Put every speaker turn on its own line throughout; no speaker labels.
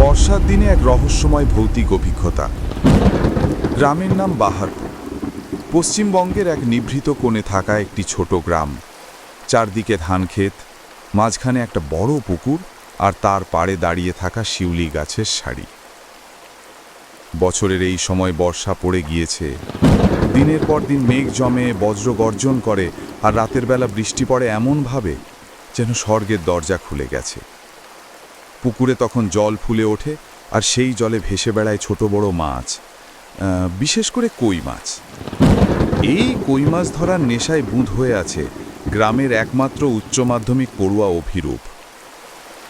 বর্ষার দিনে এক রহস্যময় ভৌতিক অভিজ্ঞতা। গ্রামের নাম বাহারপুর। পশ্চিমবঙ্গের এক নিভৃত কোণে থাকা একটি ছোট গ্রাম। চারদিকে ধান ক্ষেত, মাঝখানে একটা বড় পুকুর আর তার পাড়ে দাঁড়িয়ে থাকা শিউলি গাছের সারি। বছরের এই সময় বর্ষা পড়ে গিয়েছে। দিনের পর দিন মেঘ জমে, বজ্র গর্জন করে আর রাতের বেলা বৃষ্টি পড়ে এমনভাবে যেন স্বর্গের দরজা খুলে গেছে। পুকুরে তখন জল ফুলে ওঠে আর সেই জলে ভেসে বেড়ায় ছোট বড় মাছ বিশেষ করে কই মাছ। এই কই মাছ ধরার নেশায় বুঁদ হয়ে আছে গ্রামের একমাত্র উচ্চ মাধ্যমিক পড়ুয়া অভিরূপ।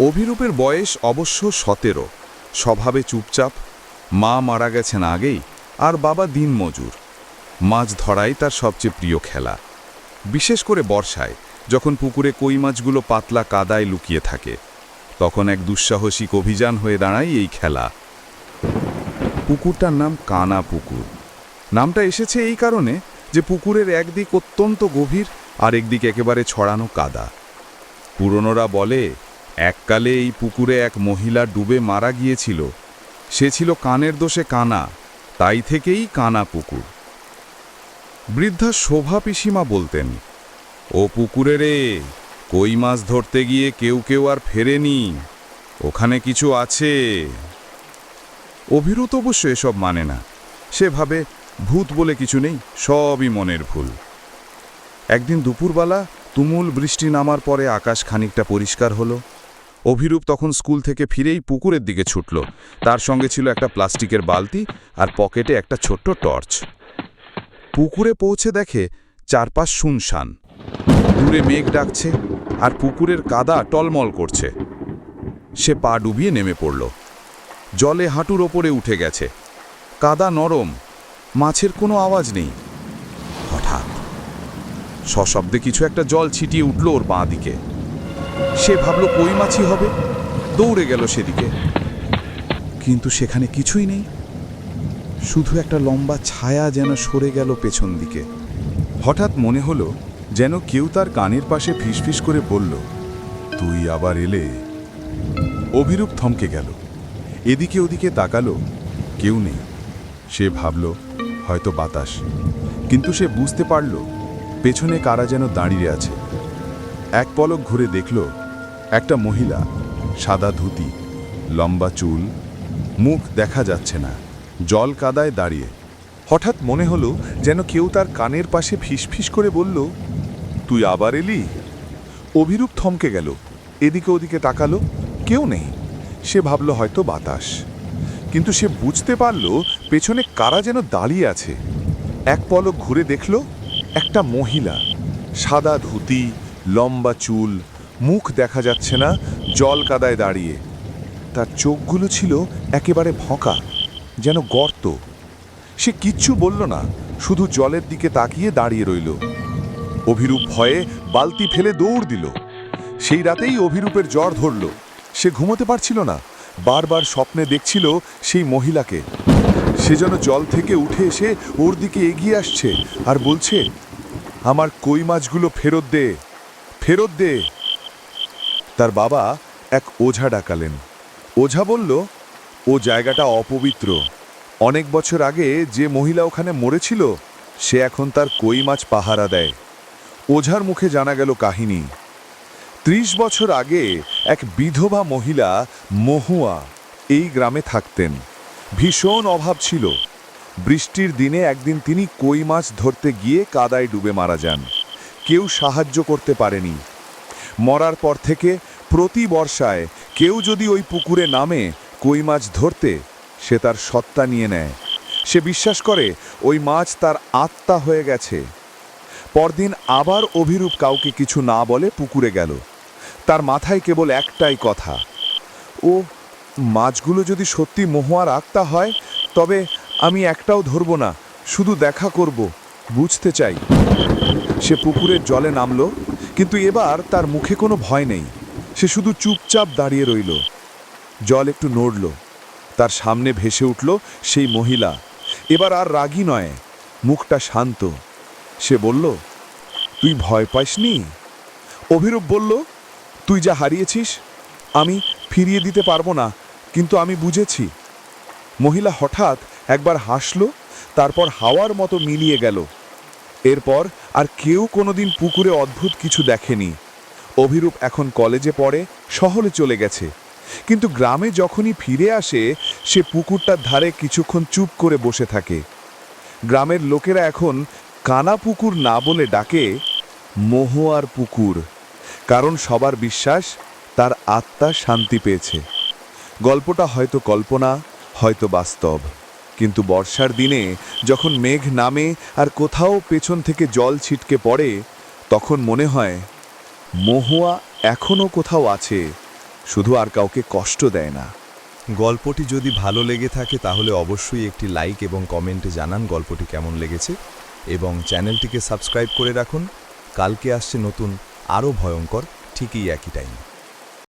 অভিরূপের বয়স অবশ্য সতেরো, স্বভাবে চুপচাপ, মা মারা গেছেন আগেই আর বাবা দিনমজুর। মাছ ধরাই তার সবচেয়ে প্রিয় খেলা। বিশেষ করে বর্ষায়, যখন পুকুরে কই মাছগুলো পাতলা কাদায় লুকিয়ে থাকে। তখন এক দুঃসাহসিক অভিযান হয়ে দাঁড়ায় এই খেলা। পুকুরটার নাম কানা পুকুর। নামটা এসেছে এই কারণে যে পুকুরের একদিক অত্যন্ত গভীর আর একদিক একেবারে ছড়ানো কাদা। পুরনোরা বলে, এককালে এই পুকুরে এক মহিলা ডুবে মারা গিয়েছিল। সে ছিল কানের দোষে কানা, তাই থেকেই কানা পুকুর। বৃদ্ধা শোভা পিসিমা বলতেন, ও পুকুরে রে কই মাছ ধরতে গিয়ে কেউ কেউ আর ফেরেনি। ওখানে কিছু আছে। অভিরুত অবশ্য এসব মানে না। সে ভাবে ভূত বলে কিছু নেই, সবই মনের ভুল। একদিন দুপুরবেলা তুমুল বৃষ্টি নামার পরে আকাশ খানিকটা পরিষ্কার হলো। অভিরূপ তখন স্কুল থেকে ফিরেই পুকুরের দিকে ছুটল। তার সঙ্গে ছিল একটা প্লাস্টিকের বালতি আর পকেটে একটা ছোট্ট টর্চ। পুকুরে পৌঁছে দেখে চারপাশ শুনশান। দূরে মেঘ ডাকছে আর পুকুরের কাদা টলমল করছে। সে পা ডুবিয়ে নেমে পড়ল। জলে হাঁটুর ওপরে উঠে গেছে। কাদা নরম, মাছের কোনো আওয়াজ নেই। হঠাৎ সশব্দে কিছু একটা জল ছিটিয়ে উঠল ওর বাঁ দিকে। সে ভাবল, কই মাছি হবে? দৌড়ে গেল সেদিকে। কিন্তু সেখানে কিছুই নেই। শুধু একটা লম্বা ছায়া যেন সরে গেল পেছন দিকে। হঠাৎ মনে হলো যেন কেউ তার কানের পাশে ফিসফিস করে বলল, তুই আবার এলে? অভিরূপ থমকে গেল। এদিকে ওদিকে তাকালো, কেউ নেই। সে ভাবল, হয়তো বাতাস। কিন্তু সে বুঝতে পারল, পেছনে কারা যেন দাঁড়িয়ে আছে। এক পলক ঘুরে দেখল, একটা মহিলা, সাদা ধুতি, লম্বা চুল, মুখ দেখা যাচ্ছে না, জল কাদায় দাঁড়িয়ে। হঠাৎ মনে হলো, যেন কেউ তার কানের পাশে ফিসফিস করে বলল তুই আবার এলি? অভিরূপ থমকে গেল। এদিকে ওদিকে তাকালো, কেউ নেই। সে ভাবল হয়তো বাতাস। কিন্তু সে বুঝতে পারল, পেছনে কারা যেন দাঁড়িয়ে আছে। এক পলক ঘুরে দেখল একটা মহিলা। সাদা ধুতি, লম্বা চুল, মুখ দেখা যাচ্ছে না, জল কাদায় দাঁড়িয়ে। তার চোখগুলো ছিল একেবারে ভঁকা যেন গর্ত। সে কিচ্ছু বলল না, শুধু জলের দিকে তাকিয়ে দাঁড়িয়ে রইল। অভিরূপ ভয়ে বালতি ফেলে দৌড় দিল। সেই রাতেই অভিরূপের জ্বর ধরল। সে ঘুমোতে পারছিল না। বারবার স্বপ্নে দেখছিল সেই মহিলাকে। সে যেন জল থেকে উঠে এসে ওর দিকে এগিয়ে আসছে আর বলছে, আমার কই মাছগুলো ফেরত দে ফেরত দে। তার বাবা এক ওঝা ডাকালেন। ওঝা বলল, ও জায়গাটা অপবিত্র। অনেক বছর আগে যে মহিলা ওখানে মরেছিল, সে এখন তার কই মাছ পাহারা দেয়। ওঝার মুখে জানা গেল কাহিনী। ত্রিশ বছর আগে এক বিধবা মহিলা মহুয়া এই গ্রামে থাকতেন। ভীষণ অভাব ছিল। বৃষ্টির দিনে একদিন তিনি কই মাছ ধরতে গিয়ে কাদায় ডুবে মারা যান। কেউ সাহায্য করতে পারেনি। মরার পর থেকে প্রতি বর্ষায় কেউ যদি ওই পুকুরে নামে কই মাছ ধরতে, সে তার সত্তা নিয়ে নেয়। সে বিশ্বাস করে ওই মাছ তার আত্মা হয়ে গেছে। পরদিন আবার অভিরূপ কাউকে কিছু না বলে পুকুরে গেল। তার মাথায় কেবল একটাই কথা, ও, মাছগুলো যদি সত্যি মহুয়ার আত্মা হয়, তবে আমি একটাও ধরব না, শুধু দেখা করব, বুঝতে চাই। সে পুকুরের জলে নামলো, কিন্তু এবার তার মুখে কোনো ভয় নেই। সে শুধু চুপচাপ দাঁড়িয়ে রইল। জল একটু নড়ল। তার সামনে ভেসে উঠল সেই মহিলা। এবার আর রাগী নয়, মুখটা শান্ত। সে বলল, তুই ভয় পাসনি? অভিরূপ বলল, তুই যা হারিয়েছিস, আমি ফিরিয়ে দিতে পারব না, কিন্তু আমি বুঝেছি। মহিলা হঠাৎ একবার হাসল, তারপর হাওয়ার মতো মিলিয়ে গেল। এরপর আর কেউ কোনোদিন পুকুরে অদ্ভুত কিছু দেখেনি। অভিরূপ এখন কলেজে পড়ে, শহরে চলে গেছে। কিন্তু গ্রামে যখনই ফিরে আসে, সে পুকুরটার ধারে কিছুক্ষণ চুপ করে বসে থাকে। গ্রামের লোকেরা এখন কানা পুকুর না বলে ডাকে মোহোয়ার পুকুর, কারণ সবার বিশ্বাস তার আত্মা শান্তি পেয়েছে। গল্পটা হয়তো কল্পনা, হয়তো বাস্তব, কিন্তু বর্ষার দিনে যখন মেঘ নামে আর কোথাও পেছন থেকে জল ছিটকে পড়ে, তখন মনে হয় মহুয়া এখনও কোথাও আছে, শুধু আর কাউকে কষ্ট দেয় না।
গল্পটি যদি ভালো লেগে থাকে তাহলে অবশ্যই একটি লাইক এবং কমেন্টে জানান গল্পটি কেমন লেগেছে। এবং চ্যানেলটিকে সাবস্ক্রাইব করে রাখুন। কালকে আসছে নতুন আরও ভয়ঙ্কর ঠিকই একই টাইম